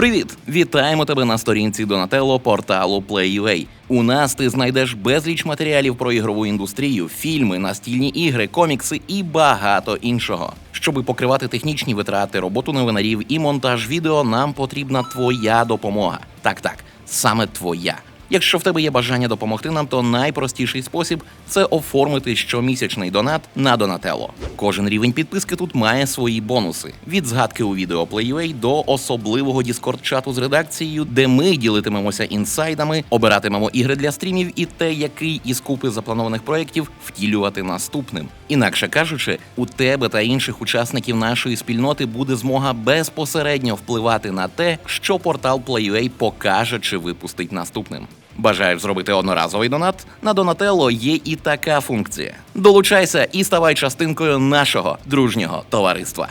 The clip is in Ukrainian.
Привіт! Вітаємо тебе на сторінці Донателло порталу Play.ua. У нас ти знайдеш безліч матеріалів про ігрову індустрію, фільми, настільні ігри, комікси і багато іншого. Щоби покривати технічні витрати, роботу новинарів і монтаж відео, нам потрібна твоя допомога. Так, так, саме твоя. Якщо в тебе є бажання допомогти нам, то найпростіший спосіб це оформити щомісячний донат на Донателло. Кожен рівень підписки тут має свої бонуси: від згадки у відео Play.ua до особливого Discord-чату з редакцією, де ми ділитимемося інсайдами, обиратимемо ігри для стрімів і те, який із купи запланованих проєктів втілювати наступним. Інакше кажучи, у тебе та інших учасників нашої спільноти буде змога безпосередньо впливати на те, що портал Play.ua покаже чи випустить наступним. Бажаєш зробити одноразовий донат? На Донателло є і така функція. Долучайся і ставай частинкою нашого дружнього товариства.